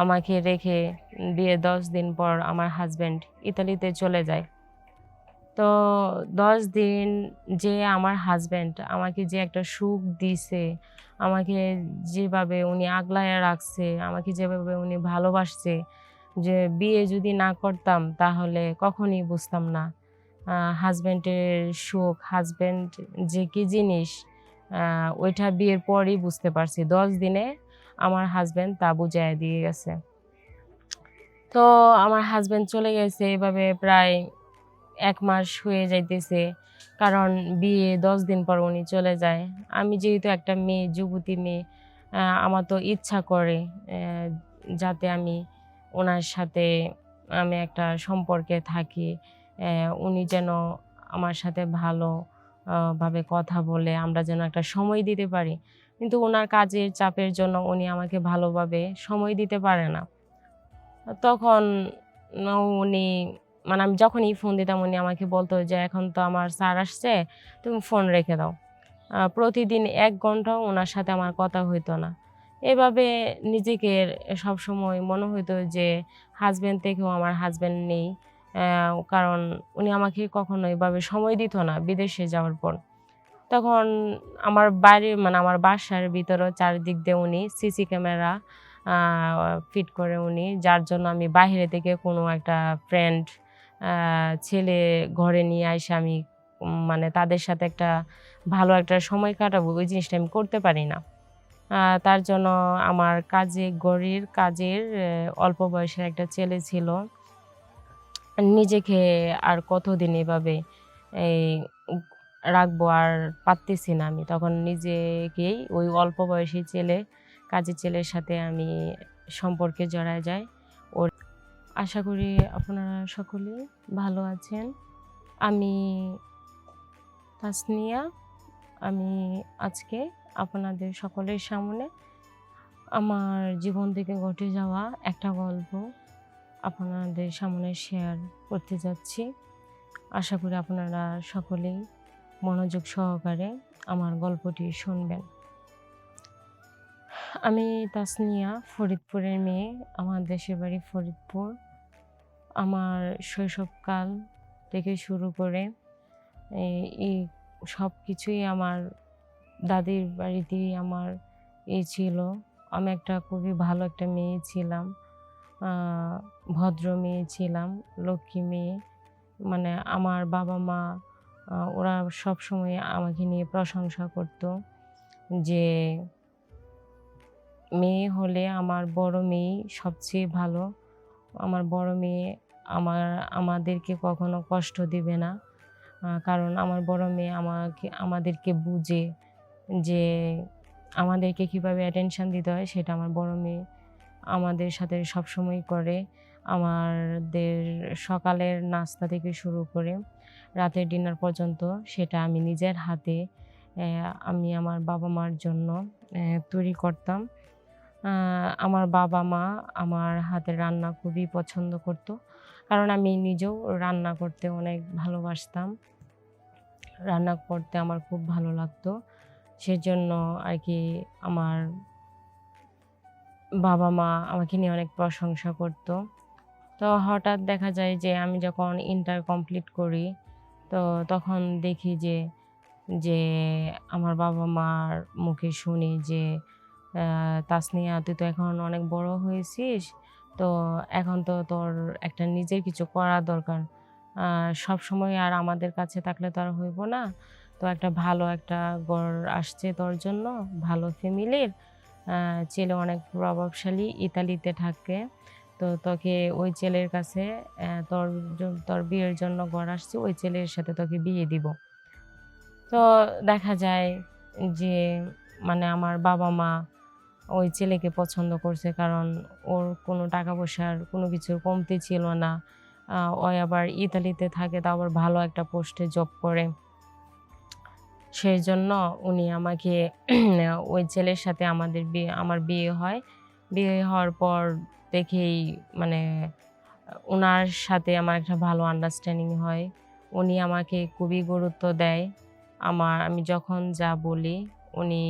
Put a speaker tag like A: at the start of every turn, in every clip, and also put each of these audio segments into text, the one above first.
A: আমাকে রেখে বিয়ে দশ দিন পর আমার হাজব্যান্ড ইতালিতে চলে যায়। তো দশ দিন যে আমার হাজব্যান্ড আমাকে যে একটা সুখ দিছে, আমাকে যেভাবে উনি আগলায় রাখছে, আমাকে যেভাবে উনি ভালোবাসছে, যে বিয়ে যদি না করতাম তাহলে কখনই বুঝতাম না। হাজব্যান্ডের সুখ হাজব্যান্ড যে কি জিনিস ওইটা বিয়ের পরই বুঝতে পারছি। দশ দিনে আমার হাজব্যান্ড তা বুঝাই দিয়ে গেছে। তো আমার হাজব্যান্ড চলে গেছে এভাবে প্রায় এক মাস হয়ে যাইতেছে। কারণ বিয়ে দশ দিন পর উনি চলে যায়। আমি যেহেতু একটা মেয়ে যুবতী মেয়ে আমার তো ইচ্ছা করে যাতে আমি ওনার সাথে আমি একটা সম্পর্কে থাকি উনি যেন আমার সাথে ভালো আহ, ভাবে কথা বলে আমরা যেন একটা সময় দিতে পারি। কিন্তু ওনার কাজের চাপের জন্য উনি আমাকে ভালোভাবে সময় দিতে পারে না। তখন উনি মানে আমি যখনই ফোন দিতাম উনি আমাকে বলতো যে, এখন তো আমার স্যার আসছে, তুমি ফোন রেখে দাও। প্রতিদিন এক ঘন্টাও ওনার সাথে আমার কথা হইতো না। এভাবে নিজেকে সবসময় মনে হইতো যে হাজব্যান্ড থেকেও আমার হাজব্যান্ড নেই। কারণ উনি আমাকে কখনো এভাবে সময় দিত না বিদেশে যাওয়ার পর। তখন আমার বাড়ি মানে আমার বাসার ভিতরেও চারিদিক দিয়ে উনি সিসি ক্যামেরা ফিট করে উনি। যার জন্য আমি বাইরে থেকে কোনো একটা ফ্রেন্ড ছেলে ঘরে নিয়ে আসে আমি মানে তাদের সাথে একটা ভালো একটা সময় কাটাবো, ওই জিনিসটা আমি করতে পারি না। তার জন্য আমার কাজে গড়ির কাজের অল্প বয়সের একটা ছেলে ছিল। নিজেকে আর কতদিন এভাবে এই রাখব আর পারতেছি না আমি। তখন নিজেকেই ওই অল্প বয়সী ছেলে, কাজের ছেলের সাথে আমি সম্পর্কে জড়ায় যাই। ওর আশা করি আপনারা সকলেই ভালো আছেন। আমি তাসনিয়া। আমি আজকে আপনাদের সকলের সামনে আমার জীবন থেকে ঘটে যাওয়া একটা গল্প আপনাদের সামনে শেয়ার করতে যাচ্ছি। আশা করি আপনারা সকলেই মনোযোগ সহকারে আমার গল্পটি শুনবেন। আমি তাসনিয়া, ফরিদপুরের মেয়ে। আমার দেশের বাড়ি ফরিদপুর। আমার শৈশবকাল থেকে শুরু করে এই- সব কিছুই আমার দাদির বাড়িতেই আমার এই ছিল। আমি একটা খুবই ভালো একটা মেয়ে ছিলাম। ভদ্র মেয়ে ছিলাম, লক্ষ্মী মেয়ে। মানে আমার বাবা মা ওরা সব সময় আমাকে নিয়ে প্রশংসা করতো যে মেয়ে হলে আমার বড় মেয়ে সবচেয়ে ভালো। আমার বড় মেয়ে আমার, আমাদেরকে কখনো কষ্ট দিবে না। কারণ আমার বড় মেয়ে আমাকে, আমাদেরকে বুঝে যে আমাদেরকে কীভাবে অ্যাটেনশন দিতে হয় সেটা আমার বড় মেয়ে আমাদের সাথে সবসময় করে। আমাদের সকালের নাস্তা থেকে শুরু করে রাতের ডিনার পর্যন্ত সেটা আমি নিজের হাতে আমি আমার বাবা মার জন্য তৈরি করতাম। আমার বাবা মা আমার হাতের রান্না খুবই পছন্দ করতো। কারণ আমি নিজেও রান্না করতে অনেক ভালোবাসতাম। রান্না করতে আমার খুব ভালো লাগতো। সেজন্য আর কি আমার বাবা মা আমাকে নিয়ে অনেক প্রশংসা করতো। তো হঠাৎ দেখা যায় যে আমি যখন ইন্টার কমপ্লিট করি, তো তখন দেখি যে যে আমার বাবা মার মুখে শুনি যে তাসনিয়া তুই তো এখন অনেক বড় হয়েছিস, তো এখন তো তোর একটা নিজের কিছু করা দরকার। সব সময় আর আমাদের কাছে থাকলে তো আর হইব না। তো একটা ভালো একটা ঘর আসছে তোর জন্য, ভালো ফ্যামিলির ছেলে অনেক প্রভাবশালী, ইতালিতে থাকে। তো তোকে ওই ছেলের কাছে তোর তোর বিয়ের জন্য ঘর আসছে ওই ছেলের সাথে তোকে বিয়ে দিব। তো দেখা যায় যে মানে আমার বাবা মা ওই ছেলেকে পছন্দ করছে কারণ ওর কোনো টাকা পয়সার কোনো কিছুর কমতি ছিল না। আহ, ও আবার ইতালিতে থাকে তা আবার ভালো একটা পোস্টে জব করে। সেই জন্য উনি আমাকে ওই ছেলের সাথে আমাদের বিয়ে আমার বিয়ে হয়। বিয়ে হওয়ার পর দেখেই মানে ওনার সাথে আমার একটা ভালো আন্ডারস্ট্যান্ডিং হয়। উনি আমাকে খুবই গুরুত্ব দেয়। আমার, আমি যখন যা বলি, উনি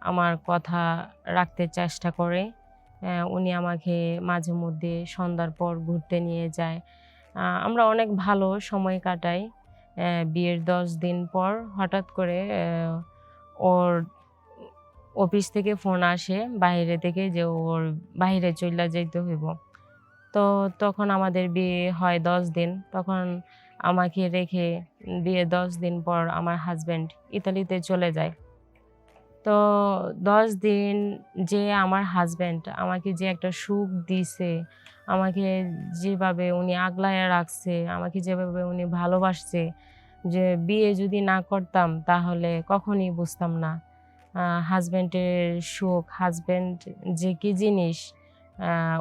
A: আমার কথা রাখতে চেষ্টা করে। উনি আমাকে মাঝে মধ্যে সন্ধ্যার পর ঘুরতে নিয়ে যায়। আমরা অনেক ভালো সময় কাটাই। বিয়ের দশ দিন পর হঠাৎ করে ওর অফিস থেকে ফোন আসে, বাইরে থেকে যে ওর বাইরে চলে যাইতে হইব। তো তখন আমাদের বিয়ে হয় দশ দিন। তখন আমাকে রেখে বিয়ে দশ দিন পর আমার হাজব্যান্ড ইতালিতে চলে যায়। তো দশ দিন যে আমার হাজব্যান্ড আমাকে যে একটা সুখ দিছে, আমাকে যেভাবে উনি আগলায় রাখছে, আমাকে যেভাবে উনি ভালোবাসছে, যে বিয়ে যদি না করতাম তাহলে কখনই বুঝতাম না। হাজবেন্ডের সুখ হাজব্যান্ড যে কি জিনিস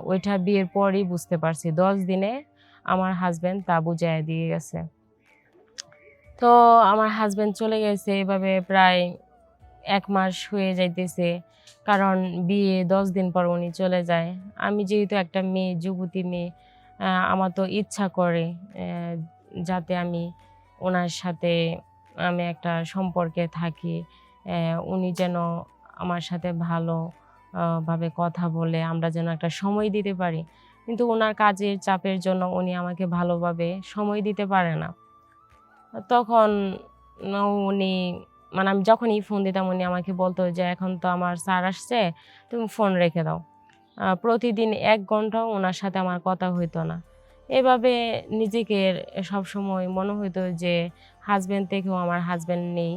A: ওইটা বিয়ের পরই বুঝতে পারছি। দশ দিনে আমার হাজব্যান্ড তা বুঝাই দিয়ে গেছে। তো আমার হাজব্যান্ড চলে গেছে, এভাবে প্রায় এক মাস হয়ে যাইতেছে। কারণ বিয়ে দশ দিন পর উনি চলে যায়। আমি যেহেতু একটা মেয়ে, যুবতী মেয়ে আমার তো ইচ্ছা করে যাতে আমি ওনার সাথে আমি একটা সম্পর্কে থাকি। উনি যেন আমার সাথে ভালো ভাবে কথা বলে, আমরা যেন একটা সময় দিতে পারি। কিন্তু ওনার কাজের চাপের জন্য উনি আমাকে ভালোভাবে সময় দিতে পারে না। তখন উনি মানে আমি যখনই ফোন দিতাম, উনি আমাকে বলতো যে, এখন তো আমার স্যার আসছে, তুমি ফোন রেখে দাও। প্রতিদিন এক ঘন্টাও ওনার সাথে আমার কথা হইতো না। এভাবে নিজেকে সবসময় মনে হইতো যে হাজব্যান্ড থেকেও আমার হাজব্যান্ড নেই।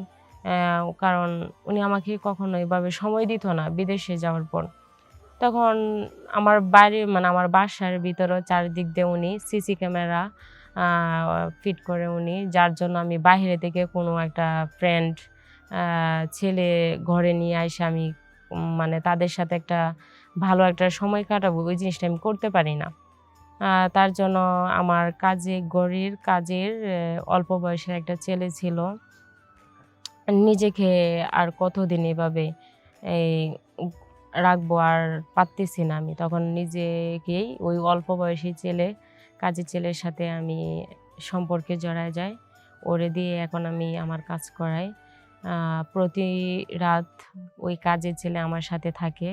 A: কারণ উনি আমাকে কখনো এভাবে সময় দিত না বিদেশে যাওয়ার পর। তখন আমার বাড়ি মানে আমার বাসার ভিতরে চারিদিক দিয়ে উনি সিসি ক্যামেরা ফিট করে উনি, যার জন্য আমি বাইরে থেকে কোনো একটা ফ্রেন্ড ছেলে ঘরে নিয়ে আসে আমি মানে তাদের সাথে একটা ভালো একটা সময় কাটাবো, ওই জিনিসটা আমি করতে পারি না। তার জন্য আমার কাজে, গড়ির কাজের অল্প বয়সের একটা ছেলে ছিল। নিজেকে আর কতদিন এভাবে এই রাখব আর পারতেছি না আমি। তখন নিজেকেই ওই অল্প বয়সী ছেলে, কাজের ছেলের সাথে আমি সম্পর্কে জড়ায় যাই। ওরে দিয়ে এখন আমি আমার কাজ করাই। প্রতি রাত ওই কাজের ছেলে আমার সাথে থাকে।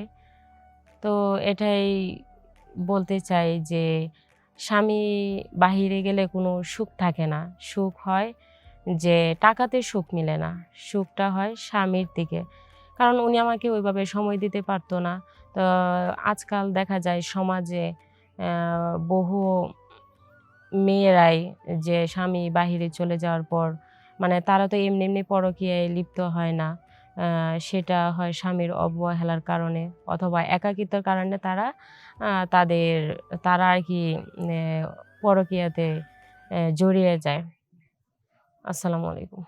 A: তো এটাই বলতে চাই যে, স্বামী বাহিরে গেলে কোনো সুখ থাকে না। সুখ হয় যে টাকাতে সুখ মিলে না। সুখটা হয় স্বামীর দিকে। কারণ উনি আমাকে ওইভাবে সময় দিতে পারতো না। তো আজকাল দেখা যায় সমাজে বহু মেয়েরাই যে স্বামী বাহিরে চলে যাওয়ার পর মানে তারা তো এমনি এমনি পরকীয়ায় লিপ্ত হয় না। সেটা হয় স্বামীর অবহেলার কারণে অথবা একাকিত্বর কারণে তারা তাদের, তারা আর কি পরকীয়াতে জড়িয়ে যায়। আসসালামু আলাইকুম।